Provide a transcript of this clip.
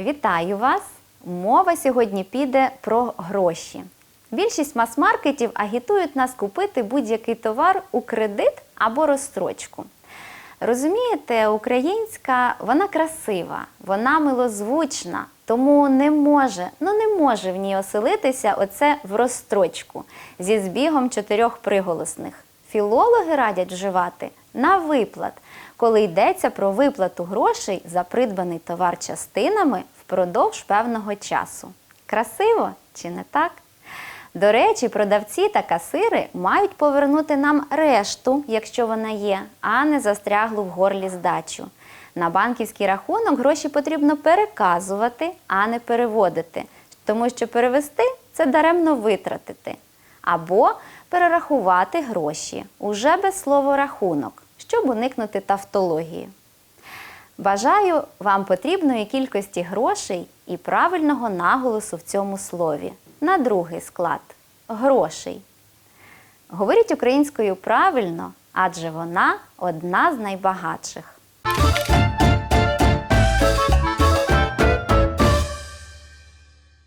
Вітаю вас! Мова сьогодні піде про гроші. Більшість мас-маркетів агітують нас купити будь-який товар у кредит або розстрочку. Розумієте, українська вона красива, вона милозвучна, тому не може, ну не може в ній оселитися оце в розстрочку зі збігом чотирьох приголосних. Філологи радять вживати на виплат, коли йдеться про виплату грошей за придбаний товар частинами впродовж певного часу. Красиво чи не так? До речі, продавці та касири мають повернути нам решту, якщо вона є, а не застряглу в горлі здачу. На банківський рахунок гроші потрібно переказувати, а не переводити, тому що перевести це даремно витратити. Або перерахувати гроші уже без слова рахунок, щоб уникнути тавтології. Бажаю вам потрібної кількості грошей і правильного наголосу в цьому слові. На другий склад грошей. Говоріть українською правильно, адже вона одна з найбагатших.